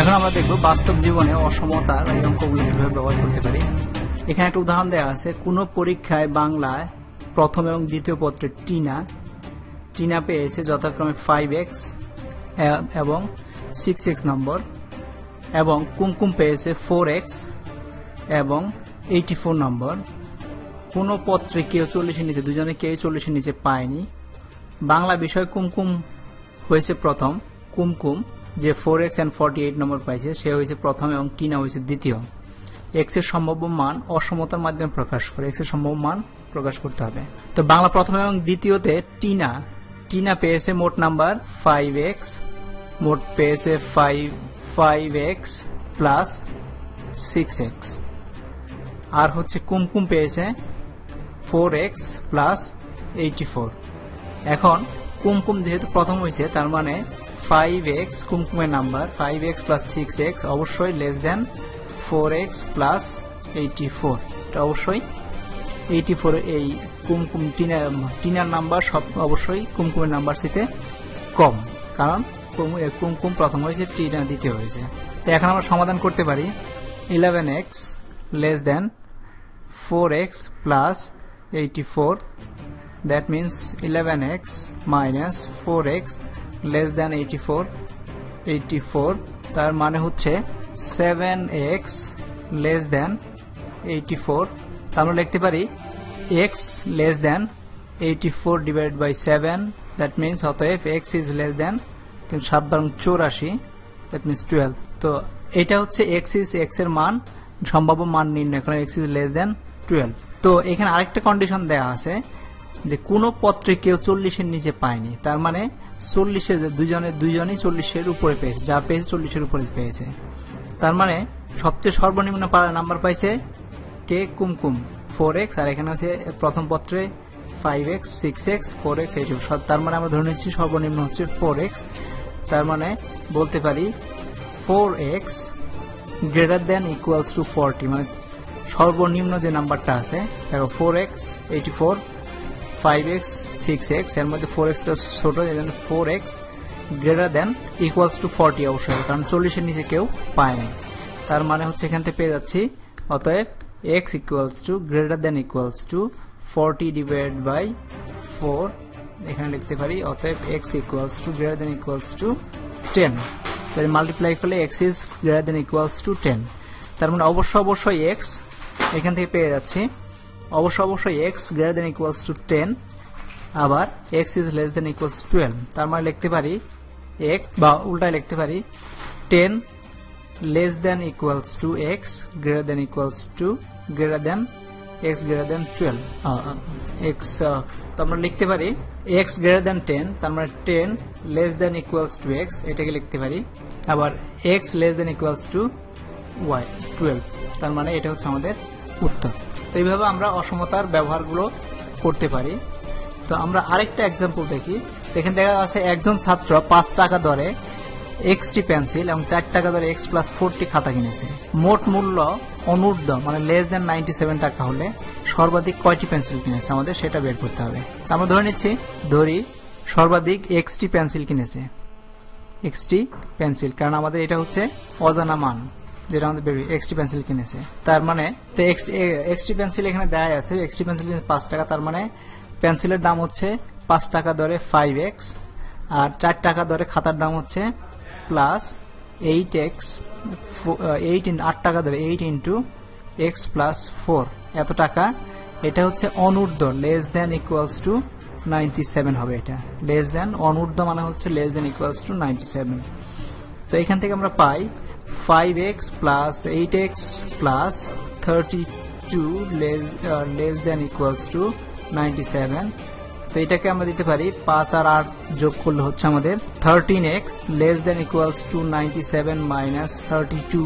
এখন আমরা দেখব বাস্তব জীবনে অসমতার এই অঙ্কগুলো কীভাবে ব্যবহার করতে পারি। এখানে একটা উদাহরণ দেওয়া আছে, কোনো পরীক্ষায় বাংলায় প্রথম এবং দ্বিতীয় পত্রে টিনা। টিনা পেয়েছে যথাক্রমে ফাইভ এক্স এবং সিক্স এক্স নম্বর, এবং কুমকুম পেয়েছে ফোর এক্স এবং এইটি ফোর নম্বর। কোনো পত্রে কেউ চল্লিশের নিচে, দুজনে কেউ চল্লিশের নিচে পায়নি। বাংলা বিষয় কুমকুম হয়েছে প্রথম, কুমকুম। যে four x and forty eight নম্বর পাইছে, সে হয়েছে প্রথম এবং টিনা হয়েছে দ্বিতীয়। এক্সের সম্ভাব্য মান অসমতার মাধ্যমে প্রকাশ করে। এক্সের সম্ভাব্য মান প্রকাশ করতে হবে। তো বাংলা প্রথম এবং দ্বিতীয়তে টিনা। টিনা পেয়েছে মোট নাম্বার ফাইভ এক্স মোট পেয়েছে five five x plus six x আর হচ্ছে কুমকুম পেয়েছে four x plus eighty four এখন কুমকুম যেহেতু প্রথম হয়েছে তার মানে five x কুমকুমের number five x plus six x অবশ্যই less than four x plus eighty four এটা অবশ্যই এইটি ফোর এই কুমকুম টিনার টিনার নাম্বার সব অবশ্যই কুমকুমের নাম্বার সিতে কম। কারণ কুমকুম প্রথম হয়েছে টিনা দ্বিতীয় হয়েছে। তো এখন আমরা সমাধান করতে পারি eleven x less than four x plus eighty four that four 11x less than eighty four eighty four তার মানে হচ্ছে seven x less than eighty four তা আমরা লিখতে পারি x less than eighty four divide by seven that means অতএব x is less than কিন্তু সাত বারং চৌরাশি দ্যাট মিনস টুয়েলভ তো এটা হচ্ছে এক্স ইজ এক্সের মান, সম্ভাব্য মান নির্ণয়, কারণ x is less than twelve তো এখানে আরেকটা কন্ডিশন দেওয়া আছে যে কোনো পত্রে কেউ চল্লিশের নিচে পায়নি। তার মানে চল্লিশের দুজনে দুজনেই চল্লিশের উপরে পেয়েছে, যা পেয়েছে চল্লিশের উপরে পেয়েছে। তার মানে সবচেয়ে সর্বনিম্ন পাড়ার নাম্বার পাইছে কে কুমকুম ফোর এক্স আর এখানে আছে প্রথম পত্রে five x six x four x এইটু তার মানে আমরা ধরে নিচ্ছি সর্বনিম্ন হচ্ছে ফোর এক্স তার মানে বলতে পারি four x greater than equals to forty মানে সর্বনিম্ন যে নাম্বারটা আছে, দেখো four x eighty four five x six এক্সের মধ্যে ফোর এক্সটা ছোট এই জন্য four x greater than equals to forty অবশ্যই, কারণ চল্লিশের নিচে কেউ পায় নাই। তার মানে হচ্ছে এখান থেকে পেয়ে যাচ্ছি, অতএব x equals to greater than equals to forty divide by four এখানে লিখতে পারি, অতএব x equals to greater than equals to ten তাহলে মাল্টিপ্লাই করলে x is greater than equals to ten তার মানে অবশ্য, অবশ্যই এক্স এখান থেকে পেয়ে যাচ্ছি অবশ্য অবশ্যই x greater than equals to ten আবার x is less than equals twelve তার মানে লিখতে পারি এক বা উল্টায় লিখতে পারি ten less than equals to x greater than equals to greater than x greater than twelve x তো আমরা লিখতে পারি এক্স গ্রেটার দেন টেন তার মানে ten less than equals to x এটাকে লিখতে পারি। আবার x less than equals to y twelve তার মানে এটা হচ্ছে আমাদের উত্তর। তো এইভাবে আমরা অসমতার ব্যবহারগুলো করতে পারি। তো আমরা আরেকটা এক্সাম্পল দেখি। এখানে দেখা যাচ্ছে একজন ছাত্র পাঁচ টাকা দরে এক্সটি পেন্সিল এবং চার টাকা দরে এক্স প্লাস ফোরটি খাতা কিনেছে। মোট মূল্য অনূর্ধ্ব মানে লেস দেন নাইনটি সেভেন টাকা হলে সর্বাধিক কয়টি পেন্সিল কিনেছে আমাদের সেটা বের করতে হবে। আমরা ধরে নিচ্ছি, ধরি সর্বাধিক এক্সটি পেন্সিল কিনেছে। এক্সটি পেন্সিল কারণ আমাদের এটা হচ্ছে অজানা মান। যেটা আমাদের এক্সটি পেন্সিল কিনেছে। তার মানে তো এক্সটি পেন্সিল এখানে দেয়া আছে। এক্সটি পেন্সিল পাঁচ টাকা, তার মানে পেন্সিলের দাম হচ্ছে পাঁচ টাকা দরে ফাইভ এক্স আর চার টাকা দরে খাতার দাম হচ্ছে plus eight x eight in আট টাকা ধরে eight into x plus four এত টাকা, এটা হচ্ছে অনূর্ধ্ব less than equals to ninety seven হবে এটা। লেস দেন অনূর্ধ্ব মানে হচ্ছে less than equals to ninety seven তো এখান থেকে আমরা পাই five x plus eight x plus thirty two less less than equals to ninety seven তো এটাকে আমরা দিতে পারি পাঁচ আর আট যোগ করলে হচ্ছে আমাদের thirteen x less than equals to ninety seven minus thirty two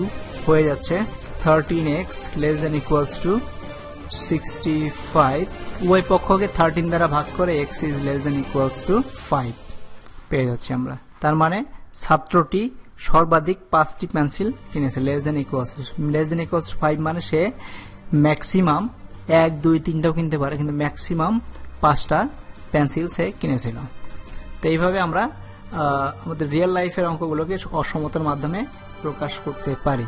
হয়ে যাচ্ছে thirteen x less than equals to sixty five উভয় পক্ষকে থার্টিন দ্বারা ভাগ করে x is less than equals to five পেয়ে যাচ্ছি আমরা। তার মানে ছাত্রটি সর্বাধিক পাঁচটি পেন্সিল কিনেছে less than equals less than equals five মানে সে ম্যাক্সিমাম এক, দুই, তিনটাও কিনতে পারে, কিন্তু ম্যাক্সিমাম পাঁচটা পেন্সিল সে কিনেছিল। তো এইভাবে আমরা আমাদের রিয়েল লাইফের অঙ্কগুলোকে অসমতার মাধ্যমে প্রকাশ করতে পারি।